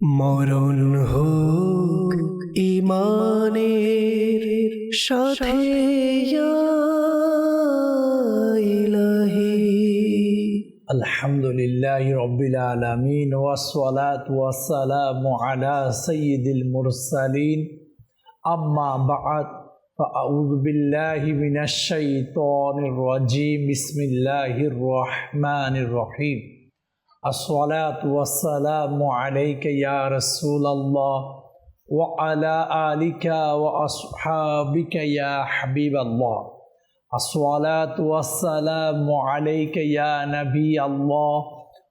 মরণ হোক ইমানের সাথে ইয়া ইলাহি الحمد لله رب العالمين والصلاة والسلام على سيد المرسلين أما بعد فأعوذ بالله من الشيطان الرجيم بسم الله الرحمن الرحيم الصلاة والسلام عليك يا رسول الله وعلى آلك وأصحابك يا حبيب الله الصلاة والسلام عليك يا نبي الله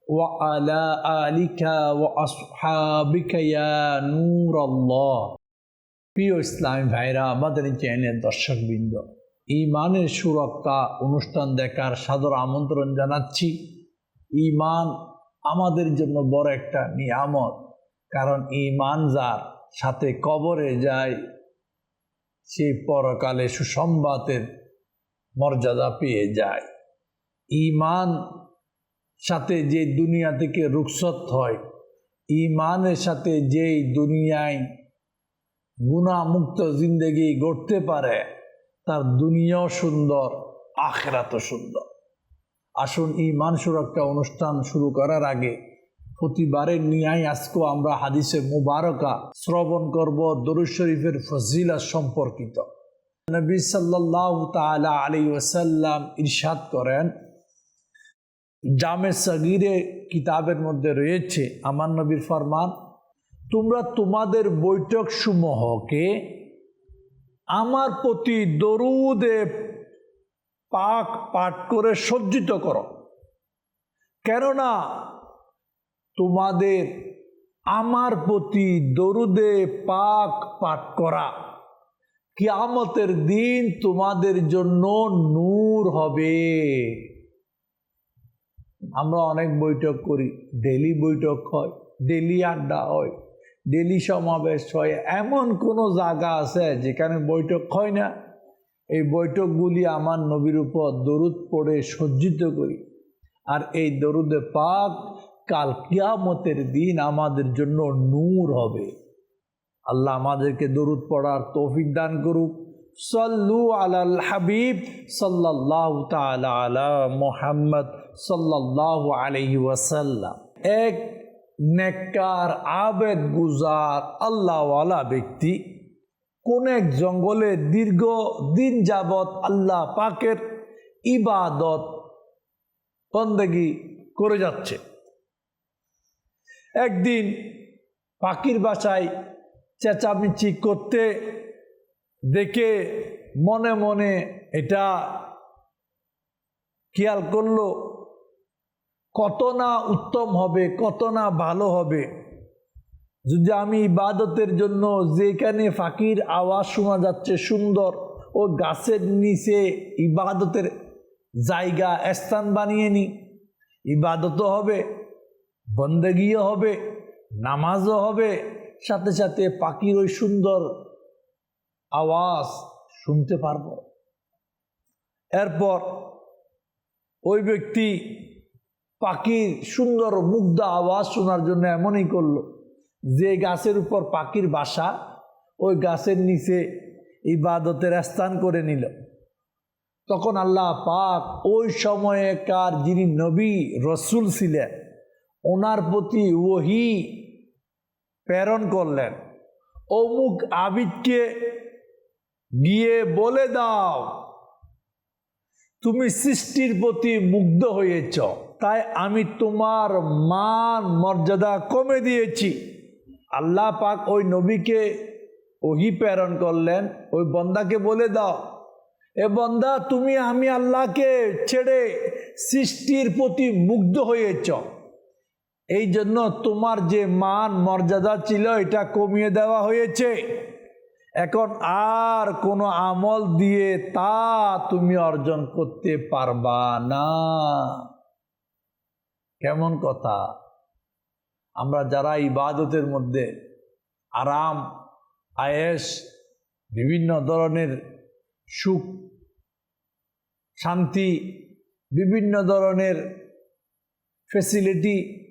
وعلى آلك وأصحابك يا نور الله প্রিয় ইসলামী ভাইরা আমাদের চ্যানেলের দর্শকবৃন্দ ইমানের সুরক্ষা অনুষ্ঠান দেখার সাদর আমন্ত্রণ জানাচ্ছি ইমান আমাদের জন্য বড় একটা নিয়ামত। কারণ ইমান যার সাথে কবরে যায়, সে পরকালে সুসংবাদের মর্যাদা পেয়ে যায়। ইমান সাথে যে দুনিয়া থেকে রুখসত হয় ইমানের সাথে যেই দুনিয়ায় গুণামুক্ত জিন্দগি গড়তে পারে, তার দুনিয়াও সুন্দর, আখেরাতও সুন্দর। আসুন ইমান সুরক্ষা অনুষ্ঠান শুরু করার আগে প্রতিবারের নিয়াই আজকেও আমরা হাদিসে মুবারকা শ্রবণ করব দরুদ শরীফের ফজিলা সম্পর্কিত। নবী সাল্লাহ তালা আলী ওসাল্লাম ইরশাদ করেন, জামে সগিরে কিতাবের মধ্যে রয়েছে আমার নবীর ফরমান, তোমরা তোমাদের বৈঠক সমূহকে আমার প্রতি দরুদে পাক পাঠ করে সজ্জিত করো। কেননা তোমাদের আমার প্রতি দরুদে পাক পাঠ করা কিয়ামতের দিন তোমাদের জন্য নূর হবে। আমরা অনেক বৈঠক করি ডেলি বৈঠক হয় ডেলি আড্ডা হয় ডেলি সমাবেশ হয়, এমন কোনো জায়গা আছে যেখানে বৈঠক হয় না। এই বৈঠকগুলি আমার নবীর উপর দরুদ পড়ে সজ্জিত করি। আর এই দরুদে পাক কাল কিয়ামতের দিন আমাদের জন্য নূর হবে। আল্লাহ আমাদেরকে দরুদ পড়ার তৌফিক দান করুক। সল্লু আলাল হাবিব সাল্লাহ তালা মোহাম্মদ সাল্লাহ আলহি ওয়াসাল্লাম। এক নেককার আবেদ গুজার আল্লাহওয়ালা ব্যক্তি। কোন এক জঙ্গলে দীর্ঘ দিন যাবৎ আল্লাহ পাকের ইবাদত, বন্দেগি করে যাচ্ছে। একদিন পাখির বাসায় চেঁচামেচি করতে দেখে মনে মনে এটা খেয়াল করল, কত না উত্তম হবে, কত না ভালো হবে। যদি আমি ইবাদতের জন্য যেখানে ফাঁকির আওয়াজ শোনা যাচ্ছে সুন্দর ও গাছের নিচে ইবাদতের জায়গা, স্থান বানিয়ে নিই, ইবাদতও হবে, বন্দেগিও হবে, নামাজও হবে, সাথে সাথে পাখির ওই সুন্দর আওয়াজ শুনতে পারব। এরপর ওই ব্যক্তি পাখির সুন্দর মুগ্ধ আওয়াজ শোনার জন্য এমনই করল। যে গাছের উপর পাখির বাসা, ওই গাছের নিচে ইবাদতের স্থান করে নিল। তখন আল্লাহ পাক ওই সময়কার যিনি নবী, রসুল ছিলেন, ওনার প্রতি ওহি প্রেরণ করলেন। অমুক আবিদকে গিয়ে বলে দাও, তুমি সৃষ্টির প্রতি মুগ্ধ হয়েছ, তাই আমি তোমার মান মর্যাদা কমে দিয়েছি। আল্লাহ পাক ওই নবীকে ওহি প্রেরণ করলেন। ওই বন্দাকে বলে দাও, এ বন্দা, তুমি, আমি আল্লাহকে ছেড়ে সৃষ্টির প্রতি মুগ্ধ হয়েছ। এই জন্য তোমার যে মান, মর্যাদা ছিল, এটা কমিয়ে দেওয়া হয়েছে। এখন আর কোনো আমল দিয়ে তা তুমি অর্জন করতে পারবা না। কেমন কথা? আমরা যারা ইবাদতের মধ্যে আরাম আয়েস বিভিন্ন ধরনের সুখ, শান্তি, বিভিন্ন ধরনের ফেসিলিটি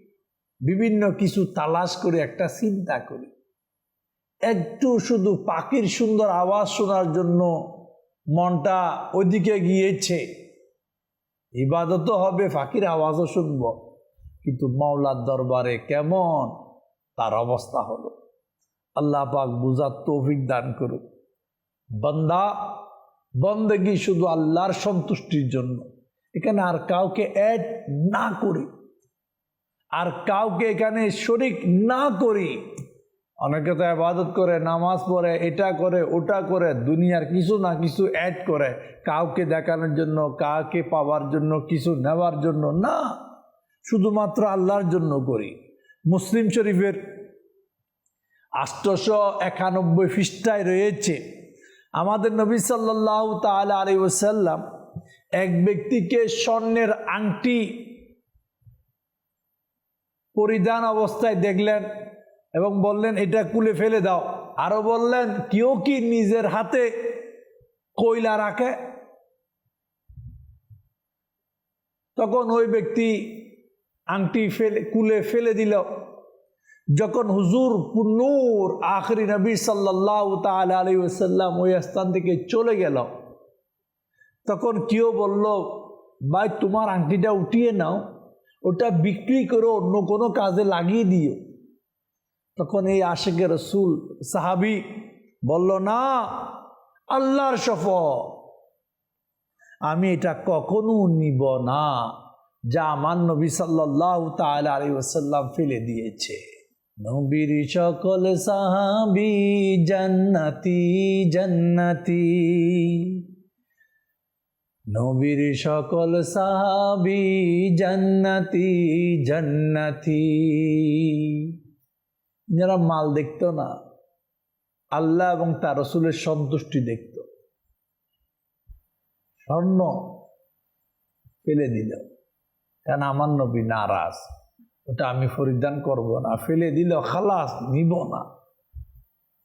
বিভিন্ন কিছু তালাশ করে একটা চিন্তা করি। একটু শুধু পাখির সুন্দর আওয়াজ শোনার জন্য মনটা ওইদিকে গিয়েছে। ইবাদতও হবে, পাখির আওয়াজও শুনব। কিন্তু মাওলার দরবারে কেমন? তার অবস্থা হলো। আল্লাহ পাক বুঝার তৌফিক দান করুক। বন্দা, বন্দেগি শুধু আল্লাহর সন্তুষ্টির জন্য। এখানে আর কাউকে অ্যাড না করি, আর কাউকে এখানে শরিক না করি। অনেকে তো আবাদত করে, নামাজ পড়ে, এটা করে, ওটা করে, দুনিয়ার কিছু না কিছু অ্যাড করে। কাউকে দেখানোর জন্য, কাউকে পাওয়ার জন্য, কিছু নেওয়ার জন্য না। শুধুমাত্র আল্লাহর জন্য করি। মুসলিম শরীফের আষ্টশো একানব্বই পৃষ্ঠায় রয়েছে, আমাদের নবী সাল্লাহ তাল আলী ওসাল্লাম এক ব্যক্তিকে স্বর্ণের আংটি পরিধান অবস্থায় দেখলেন এবং বললেন, এটা কুলে ফেলে দাও। আরও বললেন, কেউ কি নিজের হাতে কয়লা রাখে? তখন ওই ব্যক্তি আংটি ফেলে, কুলে ফেলে দিল। যখন হুজুর নূর আখরি নবী সাল্লাহ তাল আলী ওসাল্লাম ওই স্থান থেকে চলে গেল, তখন কেউ বলল, ভাই, তোমার আংটিটা উঠিয়ে নাও, ওটা বিক্রি করে, অন্য কোনো কাজে লাগিয়ে দিও। তখন এই আশেকের রসুল, সাহাবি বলল, না, আল্লাহর সফ আমি এটা কখনো নিব না। যা আমার নবী সাল্লাহ তাল আলী ওসাল্লাম ফেলে দিয়েছে। নবীর সকল সাহাবি জান্নাতি জান্নাতি। নবীর সকল সাহাবি জান্নাতি জান্নাতি। যারা মাল দেখতো না, আল্লাহ এবং তার রসুলের সন্তুষ্টি দেখত। স্বর্ণ ফেলে দিল। কেন আমার নবী নারাজ? ওটা আমি পরিধান করব না। ফেলে দিল খালাস, নিব না।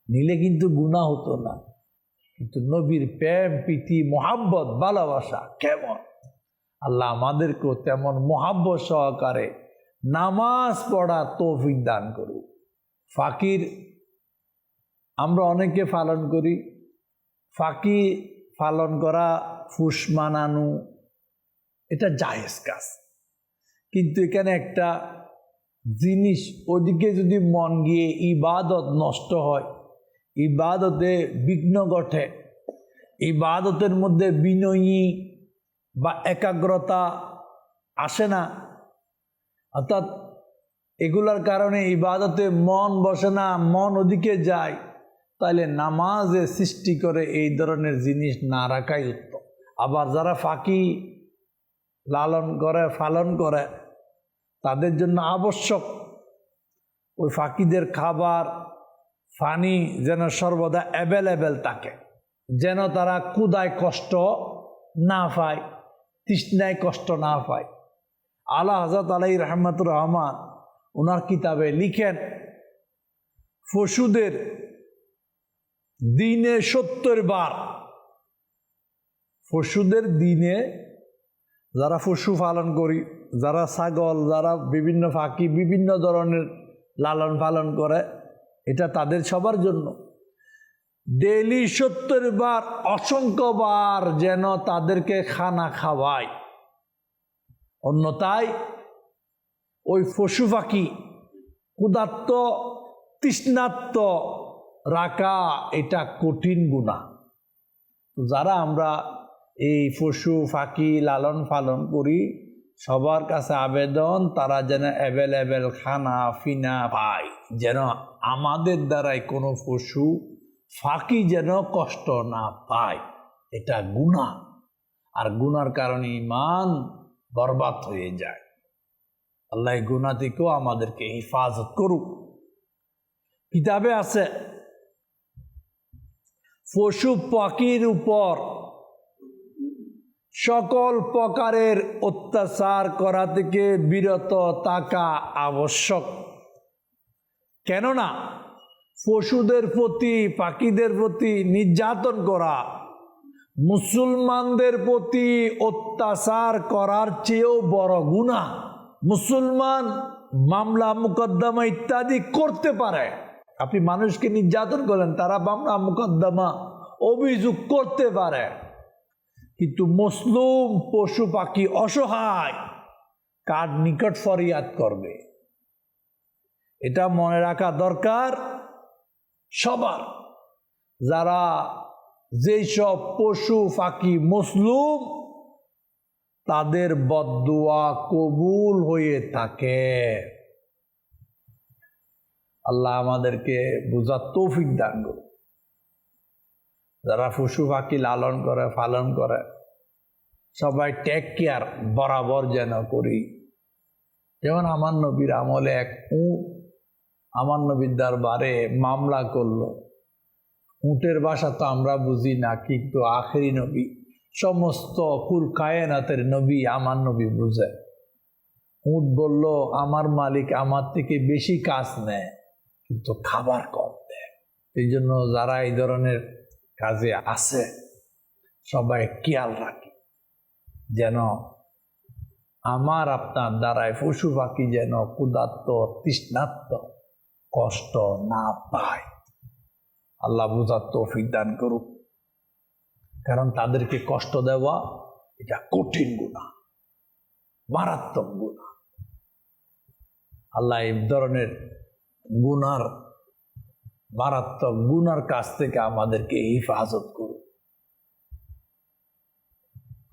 নিলে কিন্তু গুণা হতো না। কিন্তু নবীর প্রেম, প্রীতি, মোহাব্বত, ভালোবাসা কেমন? আল্লাহ আমাদেরকেও তেমন মোহাব্বত সহকারে নামাজ পড়া তৌফিক দান করুক। ফাকির আমরা অনেকে পালন করি। ফাঁকি পালন করা, ফুস মানানো, এটা জায়েজ কাজ। কিন্তু এখানে একটা জিনিস, ওদিকে যদি মন গিয়ে ইবাদত নষ্ট হয়, ইবাদতে বিঘ্ন ঘটে, ইবাদতের মধ্যে বিনয়ী বা একাগ্রতা আসে না, অর্থাৎ এগুলার কারণে ইবাদতে মন বসে না, মন ওদিকে যায় তাহলে নামাজে সৃষ্টি করে এই ধরনের জিনিস না রাখাই উত্তম। আবার যারা ফাঁকি লালন করে, পালন করে, তাদের জন্য আবশ্যক। ওই ফাঁকিদের খাবার, পানি যেন সর্বদা অ্যাভেলেবেল থাকে, যেন তারা কুদায় কষ্ট না পায়, তৃষ্ণায় কষ্ট না পায়। আল্লাহ হজরত আলাই রহমতুর রহমান ওনার কিতাবে লিখেন, পশুদের দিনে সত্তর বার, পশুদের দিনে যারা পশু পালন করি, যারা ছাগল, যারা বিভিন্ন ফাঁকি বিভিন্ন ধরনের লালন পালন করে, এটা তাদের সবার জন্য। ডেলি সত্তর বার অসংখ্যবার যেন তাদেরকে খানা খাওয়ায়। অন্যতায় ওই পশু পাখি ক্ষুধার্ত তৃষ্ণাত্ম রাখা এটা কঠিন গুণা যারা আমরা এই পশু ফাঁকি লালন পালন করি। সবার কাছে আবেদন, তারা যেন অ্যাভেলেবেল খানা ফিনা পায়। যেন আমাদের দ্বারাই কোনো পশু ফাঁকি যেন কষ্ট না পায়। এটা গুণা। আর গুনার কারণে ইমান বরবাদ হয়ে যায়। আল্লাহ গুণা থেকেও আমাদেরকে হেফাজত করুক। কিতাবে আছে, পশু পাখির উপর সকল প্রকারের অত্যাচার করা থেকে বিরত থাকা আবশ্যক। কেননা, পশুদের প্রতি, পাখিদের প্রতি নির্যাতন করা, মুসলমানদের প্রতি অত্যাচার করার চেয়েও বড় গুণা মুসলমান মামলা, মুকদ্দমা ইত্যাদি করতে পারে। আপনি মানুষকে নির্যাতন করেন, তারা মামলা, মুকদ্দমা অভিযোগ করতে পারে। কিন্তু মুসলুম পশু পাখি অসহায়, কার নিকট ফরিয়াদ করবে? এটা মনে রাখা দরকার সবার। যারা যেই সব পশু পাখি মুসলুম, তাদের বদুয়া কবুল হয়ে থাকে। আল্লাহ আমাদেরকে বোঝার তৌফিক দান করুন। যারা পশু পাখি লালন করে, পালন করে, সবাই টেক কেয়ার বরাবর যেন করি। যেমন আমার নবীর আমলে এক উঁট আমার নবীর দরবারে মামলা করল। উটের ভাষা তো আমরা বুঝি না, কিন্তু আখেরি নবী, সমস্ত কুল কায়নাতের নবী আমার নবী বুঝে। উট বলল, আমার মালিক আমার থেকে বেশি কাজ নেয়, কিন্তু খাবার কম দেয়। এই জন্য যারা এই ধরনের কাজে আছে। সবাই খেয়াল রাখি। যেন আমার আপনার দ্বারায় পশু পাখি যেন ক্ষুধার্ত তৃষ্ণাত্ম কষ্ট না পায়। আল্লাহ বুঝার তৌফিক করুক। কারণ তাদেরকে কষ্ট দেওয়া এটা কঠিন গুণা মারাত্মক গুণা আল্লাহ এই ধরনের গুনার মারাত্মক গুনার কাছ থেকে আমাদেরকে হিফাজত করুক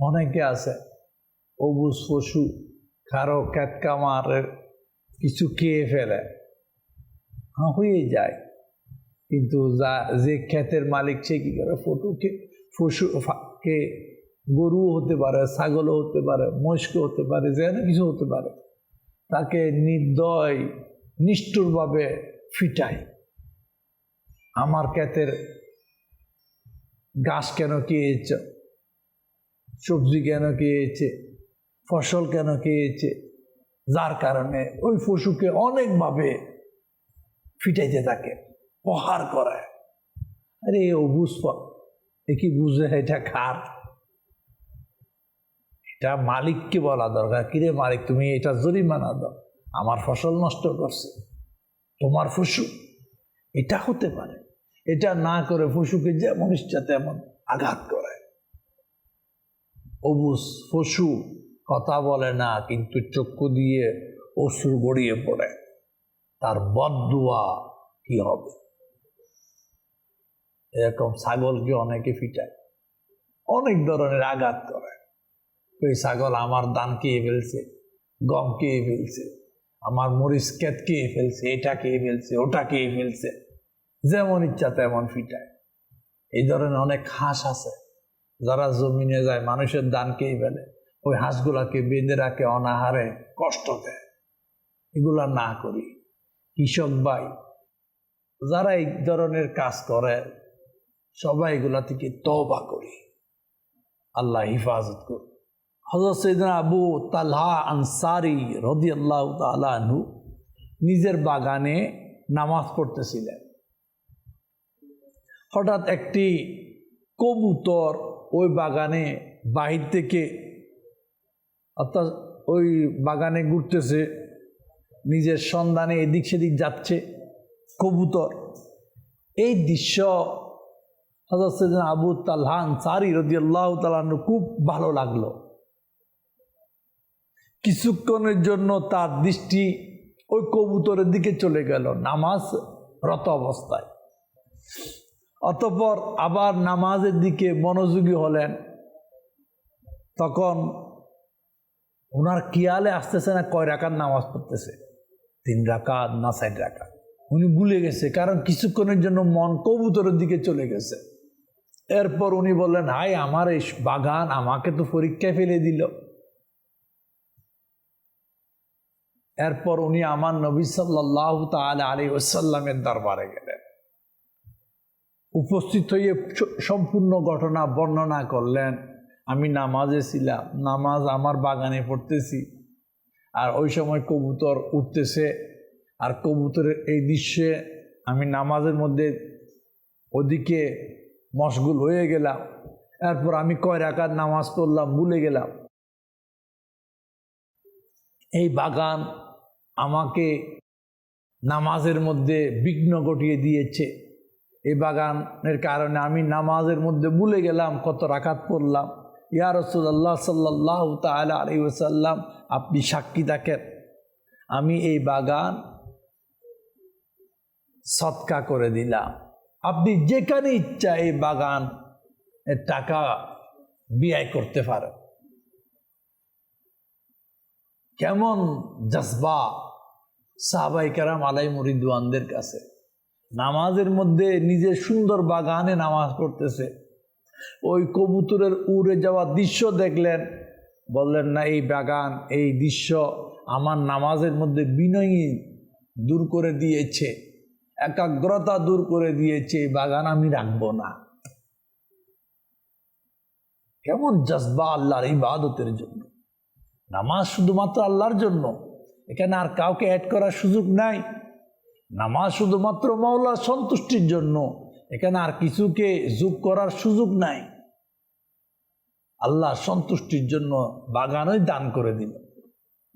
অনেকে আছে, অবুজ পশু, কারও ক্যাটকামারের কিছু খেয়ে ফেলে। হ্যাঁ হয়ে যায়। কিন্তু যা, যে ক্ষেতের মালিক সে কি করে? ফটুকে পশু কে গরুও হতে পারে, ছাগলও হতে পারে মহিষকে হতে পারে যেন কিছু হতে পারে, তাকে নির্দয়, নিষ্ঠুরভাবে ফিটায়। আমার ক্ষেতের গাছ কেন খেয়েছে সবজি কেন খেয়েছে ফসল কেন খেয়েছে যার কারণে ওই পশুকে অনেকভাবে ফিটাইতে থাকে, প্রহার করে আরে ও বুঝব এ কি বুঝে, এটা খার এটা মালিককে বলা দরকার। কিরে মালিক, তুমি এটা জরিমানা দাও। আমার ফসল নষ্ট করছে। তোমার পশু, এটা হতে পারে। এটা না করে পশুকে যেমন ইচ্ছা তেমন আঘাত করে। অবুস পশু কথা বলে না, কিন্তু চক্ষু দিয়ে অশ্রু গড়িয়ে পড়ে। তার বদুয়া কি হবে? এরকম ছাগলকে অনেকে ফিটায়। অনেক ধরনের আঘাত করে। ওই ছাগল আমার দান খেয়ে ফেলছে, গম খেয়ে ফেলছে, আমার মরিচ ক্ষেত খেয়ে ফেলছে, এটা খেয়ে ফেলছে, ওটা খেয়ে ফেলছে। যেমন ইচ্ছা তেমন ফিটায়। এই ধরনের অনেক হাঁস আছে, যারা জমিনে যায়, মানুষের দান খেয়ে ফেলে। ওই হাঁসগুলাকে বেঁধে রাখে, অনাহারে কষ্ট দেয়। এগুলা না করি। কৃষক ভাই, যারা এই ধরনের কাজ করে, সবাই এগুলা থেকে তবা করি। আল্লাহ হিফাজত করুন। হজরত সৈদিন আবু তালহা আনসারি রদি আল্লাহ তালু নিজের বাগানে নামাজ পড়তেছিলেন। হঠাৎ একটি কবুতর ওই বাগানে বাহির থেকে অর্থাৎ ওই বাগানে ঘুরতেছে, নিজের সন্ধানে এদিক সেদিক যাচ্ছে কবুতর। এই দৃশ্য হজরত আবু তালহান সারি রদি আল্লাহ খুব ভালো লাগল। কিছুক্ষণের জন্য তার দৃষ্টি ওই কবুতরের দিকে চলে গেল, নামাজ রত অবস্থায়। অতপর আবার নামাজের দিকে মনোযোগী হলেন। তখন ওনার কিয়ালে আসতেছে না, কয় রাকার নামাজ পড়তেছে? তিন রাকাত না সাইড রাকাত। উনি ভুলে গেছে, কারণ কিছুক্ষণের জন্য মন কবুতরের দিকে চলে গেছে। এরপর উনি বললেন হাই আমার এই বাগান আমাকে তো পরীক্ষায় ফেলে দিল। এরপর উনি আমার নবী সাল্লাহ তাল আলী ওসাল্লামের দরবারে গেলেন। উপস্থিত হয়ে সম্পূর্ণ ঘটনা বর্ণনা করলেন, আমি নামাজে ছিলাম, নামাজ আমার বাগানে পড়তেছি। আর ওই সময় কবুতর উঠতেছে, আর কবুতরের এই দৃশ্যে আমি নামাজের মধ্যে ওদিকে মশগুল হয়ে গেলাম। এরপর আমি কয় রাকাত নামাজ পড়লাম ভুলে গেলাম। এই বাগান আমাকে নামাজের মধ্যে বিঘ্ন ঘটিয়ে দিয়েছে। এই বাগানের কারণে আমি নামাজের মধ্যে ভুলে গেলাম, কত রাকাত পড়লাম। ইয়া রসুল্লাহ সাল্লাহ তালা আলী ওসাল্লাম আপনি সাক্ষী থাকেন। আমি এই বাগান সৎকা করে দিলাম। আপনি যেখানে ইচ্ছা এই বাগান এর টাকা ব্যয় করতে পারেন। কেমন জজবা সাহাবাই কারাম আলাই মরিদুয়ানদের কাছে। নামাজের মধ্যে নিজের সুন্দর বাগানে নামাজ পড়তেছে। ওই কবুতরের উড়ে যাওয়া দৃশ্য দেখলেন, বললেন, না, এই বাগান, এই দৃশ্য আমার নামাজের মধ্যে বিনয়ী দূর করে দিয়েছে, একাগ্রতা দূর করে দিয়েছে, এই বাগান আমি রাখব না। কেমন জজবা আল্লাহর ইবাদতের জন্য। নামাজ শুধুমাত্র আল্লাহর জন্য, এখানে আর কাউকে অ্যাড করার সুযোগ নাই। নামাজ শুধুমাত্র মাওলার সন্তুষ্টির জন্য। এখানে আর কিছুকে যোগ করার সুযোগ নাই। আল্লাহ সন্তুষ্টির জন্য বাগানই দান করে দিল।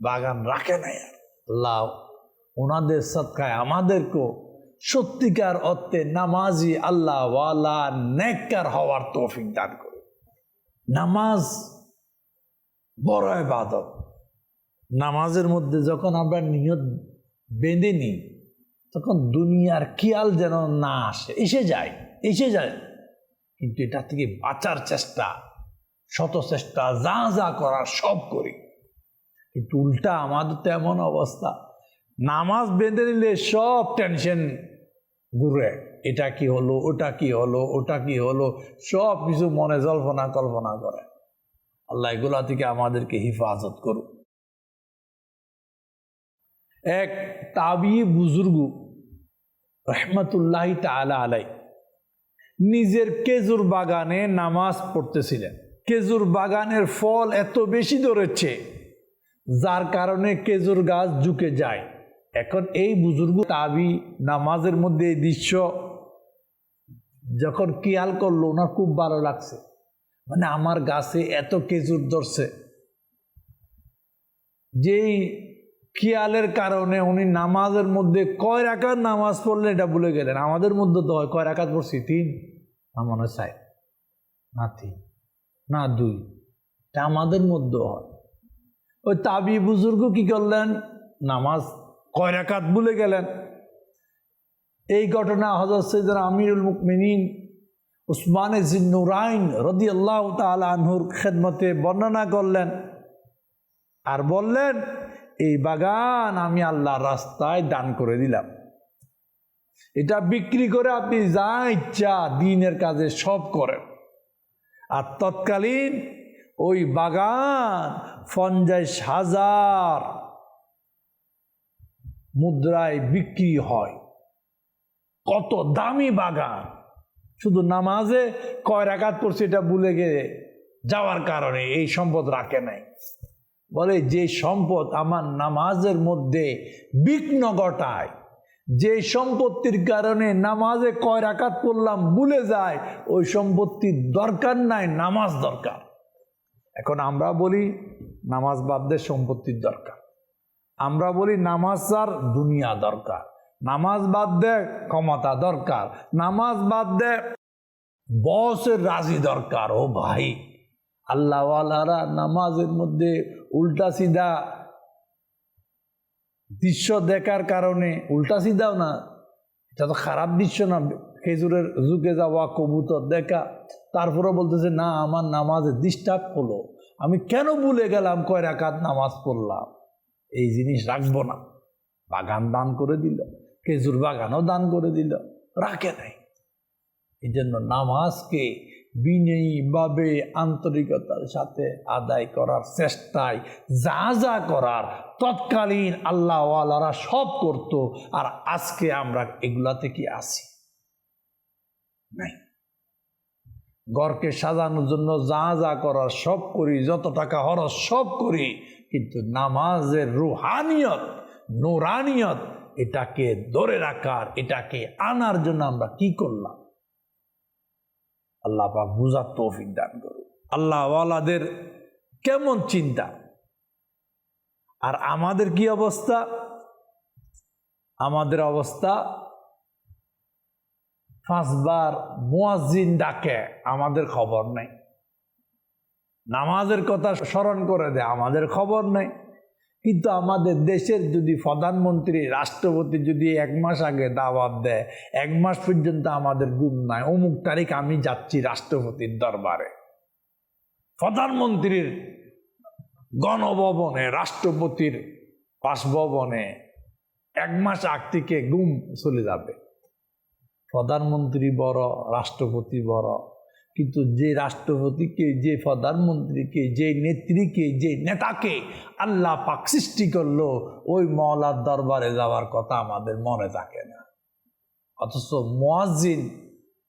বাগান রাখে নাই আল্লাহ ওনাদের সৎকায় আমাদেরকেও সত্যিকার অর্থে নামাজি আল্লাহ ওয়ালা নেককার হওয়ার তৌফিক দান করে নামাজ বড় বাদক নামাজের মধ্যে যখন আমরা নিয়ত বেঁধে নিই তখন দুনিয়ার খেয়াল যেন না আসে। এসে যায় এসে যায়। কিন্তু এটা থেকে বাঁচার চেষ্টা শত চেষ্টা যা যা করার সব করি। কিন্তু উল্টা আমাদের তো এমন অবস্থা। নামাজ বেঁধে নিলে সব টেনশন ঘুরে। এটা কি হলো, ওটা কি হলো, ওটা কি হলো, সব কিছু মনে জল্পনা কল্পনা করে। আল্লাহ এগুলা থেকে আমাদেরকে হিফাজত করুক। এক তাবি বুজুর্গ রহমতুল্লাহ তালা আলাই নিজের কেজুর বাগানে নামাজ পড়তেছিলেন। কেজুর বাগানের ফল এত বেশি ধরেছে, যার কারণে কেজুর গাছ ঝুঁকে যায়। এখন এই বুজুর্গ তাবি নামাজের মধ্যে এই দৃশ্য যখন খেয়াল করল ওনার খুব ভালো লাগছে। মানে আমার গাছে এত কেজুর ধরছে। যেই খেয়ালের কারণে উনি নামাজের মধ্যে কয় রাকাত নামাজ পড়লে এটা ভুলে গেলেন? আমাদের মধ্যে তো হয়, কয় রাকাত পড়ছি? তিন। না, মনে চাই না, তিন। না, দুই। এটা আমাদের মধ্যে হয়। ওই তাবি বুজুর্গ কি করলেন? নামাজ কয় রাকাত ভুলে গেলেন? এই ঘটনা হজরত সৈয়দ আমিরুল মুকমিনিন উসমান জিন্নুরাইন রদি আল্লাহ তালহুর খেদমতে বর্ণনা করলেন। আর বললেন এই বাগান আমি আল্লাহর রাস্তায় দান করে দিলাম। এটা বিক্রি করে আপনি যা ইচ্ছা দিনের কাজে সব করেন। আর তৎকালীন ওই বাগান পঞ্চাশ হাজার মুদ্রায় বিক্রি হয়। কত দামি বাগান। শুধু নামাজে কয় রাকাত পড়ছে এটা ভুলে গিয়ে যাওয়ার কারণে এই সম্পদ রাখে নাই। বলে, যে সম্পদ আমার নামাজের মধ্যে বিঘ্ন ঘটায়, যে সম্পত্তির কারণে নামাজে কয় রাকাত পড়লাম ভুলে যায়, ওই সম্পত্তির দরকার নাই, নামাজ দরকার। এখন আমরা বলি, নামাজ বাদ দিয়ে সম্পত্তির দরকার। আমরা বলি, নামাজ আর দুনিয়া দরকার, নামাজ বাদ দে ক্ষমতা দরকার, নামাজ বাদ দে বসের রাজি দরকার, ও ভাই। আল্লাহওয়ালারা নামাজের মধ্যে উল্টা সিধা দৃশ্য দেখার কারণে, উল্টা সিধাও না, এটা তো খারাপ দৃশ্য না, খেজুরের যুগে যাওয়া কবুতর দেখা তারপরে বলতেছে, না, আমার নামাজে ডিস্টার্ব হলো। আমি কেন ভুলে গেলাম কয় রাকাত নামাজ পড়লাম? এই জিনিস রাখব না। বাগান দান করে দিল, খেজুর বাগানও দান করে দিল, রাখে নাই। এই জন্য নামাজকে বিনয়ীভাবে আন্তরিকতার সাথে আদায় করার চেষ্টায় যা যা করার তৎকালীন আল্লাহওয়ালারা সব করত, আর আজকে আমরা এগুলা থেকে আসি নাই। ঘরকে সাজানোর জন্য যা যা করার সব করি, যত টাকা হরস সব করি, কিন্তু নামাজের রুহানিয়ত, নোরানিয়ত, এটাকে ধরে রাখার, এটাকে আনার জন্য আমরা কি করলাম? আল্লাহ পাক বুঝার তৌফিক দান করুন আল্লাহওয়ালাদের কেমন চিন্তা? আর আমাদের কি অবস্থা? আমাদের অবস্থা পাঁচবার মুয়াজ্জিন ডাকে, আমাদের খবর নেই। নামাজের কথা স্মরণ করে দেয়, আমাদের খবর নেই। কিন্তু আমাদের দেশের যদি প্রধানমন্ত্রী, রাষ্ট্রপতি যদি এক মাস আগে দাওয়াত দেয়, এক মাস পর্যন্ত আমাদের গুম নাই। অমুক তারিখ আমি যাচ্ছি রাষ্ট্রপতির দরবারে। প্রধানমন্ত্রীর গণভবনে, রাষ্ট্রপতির বাসভবনে এক মাস আগ থেকে গুম চলে যাবে। প্রধানমন্ত্রী বড়, রাষ্ট্রপতি বড় কিন্তু যে রাষ্ট্রপতিকে যে প্রধানমন্ত্রীকে, যে নেত্রীকে, যে নেতাকে আল্লাহ পাক সৃষ্টি করল, ওই মহলার দরবারে যাওয়ার কথা আমাদের মনে থাকে না। অথচ মোয়াজিন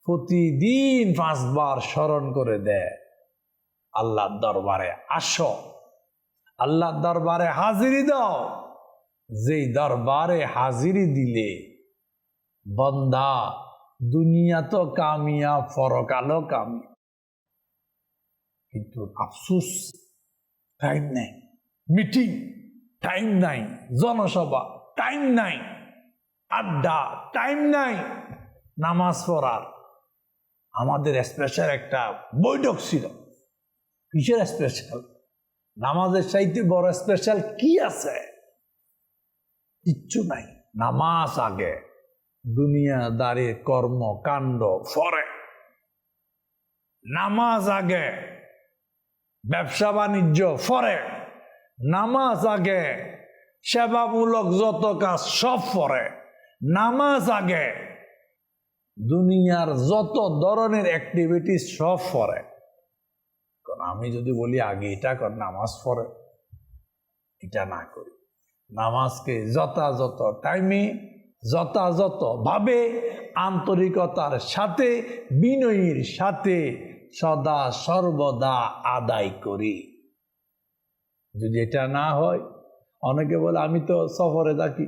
প্রতিদিন পাঁচবার স্মরণ করে দেয়, আল্লাহর দরবারে আসো, আল্লাহর দরবারে হাজিরি দাও, যেই দরবারে হাজিরি দিলে বন্দা দুনিয়া তো কামিয়া ফরকালও কামিয়া। কিন্তু আফসুস টাইম নেই। মিটিং টাইম নাই। জনসভা টাইম নাই। আড্ডা টাইম নাই। নামাজ পড়ার। আমাদের স্পেশাল একটা বৈঠক ছিল। কিসের স্পেশাল নামাজের চাইতে বড় স্পেশাল কি আছে? কিচ্ছু নাই। নামাজ আগে। দুনিয়াদারি, কর্ম, কাণ্ড, ফরে। নামাজ আগে, ব্যবসা বাণিজ্য, ফরে। নামাজ আগে, সেবামূলক যত কাজ, সব ফরে। নামাজ আগে, দুনিয়ার যত ধরনের অ্যাক্টিভিটি সব ফরে। আমি যদি বলি, আগে এটা কর, নামাজ পড়ে এটা না করি। নামাজকে যথাযথ টাইমে যথাযথ ভাবে আন্তরিকতার সাথে, বিনয়ীর সাথে সদা সর্বদা আদায় করি। যদি এটা না হয়, অনেকে বলে, আমি তো সফরে থাকি।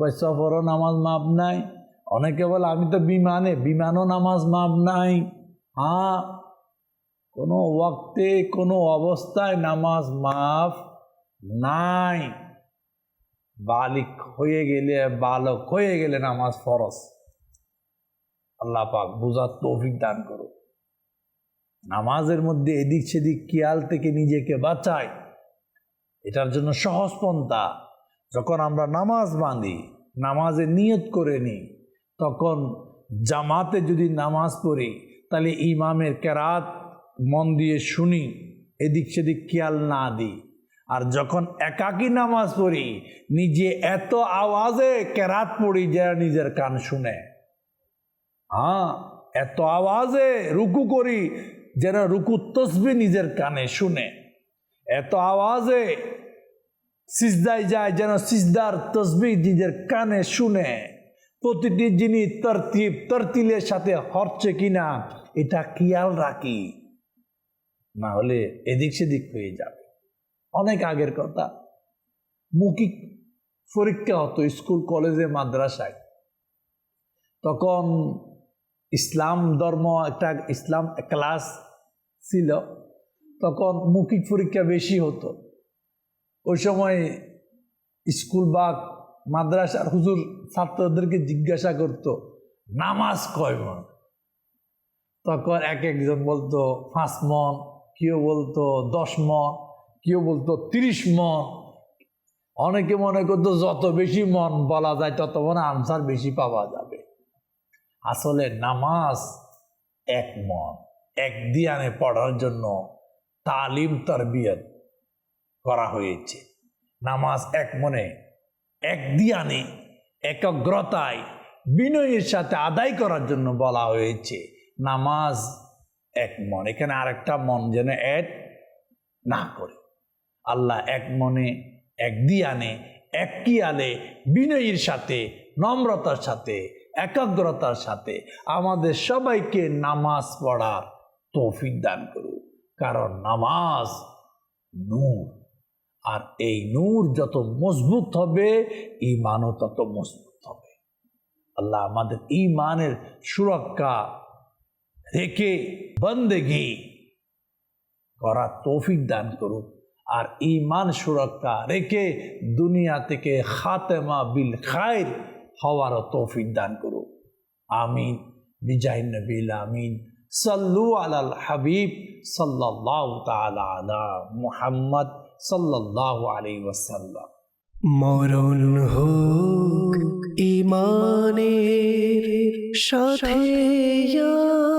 ভাই সফরও নামাজ মাপ নাই। অনেকে বলে, আমি তো বিমানে, বিমানও নামাজ মাপ নাই। হ্যাঁ কোনো ওয়াক্তে, কোনো অবস্থায় নামাজ মাফ নাই। বালিক হয়ে গেলে, বালক হয়ে গেলে নামাজ ফরস আল্লাহ পাক বুঝার তৌফিক দান করো নামাজের মধ্যে এদিক সেদিক খেয়াল থেকে নিজেকে বাঁচায়। এটার জন্য সহজ পন্থা। যখন আমরা নামাজ বাঁধি, নামাজে নিয়ত করে নিই, তখন জামাতে যদি নামাজ পড়ি, তাহলে ইমামের কেরাত মন দিয়ে শুনি, এদিক সেদিক খেয়াল না দিই। আর যখন একাকী নামাজ পড়ি, নিজে এত আওয়াজে কেরাত পড়ি যারা নিজের কান শুনে। হ্যাঁ এত আওয়াজে রুকু করি যেন রুকু তসবি নিজের কানে শুনে। এত আওয়াজে সিজদায় যায় যেন সিজদার তসবি নিজের কানে শুনে। প্রতিটি জিনিস তরতিব, তরতিলের সাথে হচ্ছে কিনা, এটা খেয়াল রাখি। না হলে এদিক সেদিক হয়ে যাবে। অনেক আগের কথা। মৌখিক পরীক্ষা হতো স্কুল, কলেজে, মাদ্রাসায়। তখন ইসলাম ধর্ম একটা, ইসলাম ক্লাস ছিল। তখন মৌখিক পরীক্ষা বেশি হতো। ওই সময় স্কুল বা মাদ্রাসার হুজুর ছাত্রদেরকে জিজ্ঞাসা করতো, নামাজ কয় মন? তখন এক একজন বলতো, পাঁচ মন। কেউ বলতো, দশ মন। কেউ বলতো, তিরিশ মন। অনেকে মনে করতো, যত বেশি মন বলা যায়, তত মনে আনসার বেশি পাওয়া যাবে। আসলে নামাজ এক মন, এক দিয়ানে পড়ার জন্য তালিম, তরবিয়ত করা হয়েছে। নামাজ এক মনে, এক দিয়ানে, একাগ্রতায়, বিনয়ের সাথে আদায় করার জন্য বলা হয়েছে। নামাজ এক মন, এখানে আরেকটা মন যেন অ্যাড না করে। আল্লাহ এক মনে, এক দিয়ানে এক কিয়ালে বিনয়ীর সাথে, নম্রতার সাথে, একাগ্রতার সাথে আমাদের সবাইকে নামাজ পড়ার তৌফিক দান করুক। কারণ নামাজ নূর। আর এই নূর যত মজবুত হবে ইমানও তত মজবুত হবে। আল্লাহ আমাদের ইমানের সুরক্ষা রেখে বন্দেগি করার তৌফিক দান করুক। আর ইমান সুরক্ষা রেখে দুনিয়া থেকে খাতেমা বিল খায়ের হওয়ার তৌফিক দান করো আমিন। বিজাহ নবীল আমিন। সাল্লু আলাল হাবিব সাল্লাল্লাহু তাআলা আলা মুহাম্মদ সাল্লাল্লাহু আলাইহি ওয়াসাল্লাম। মরণ হোক ইমানের সাথে ইয়া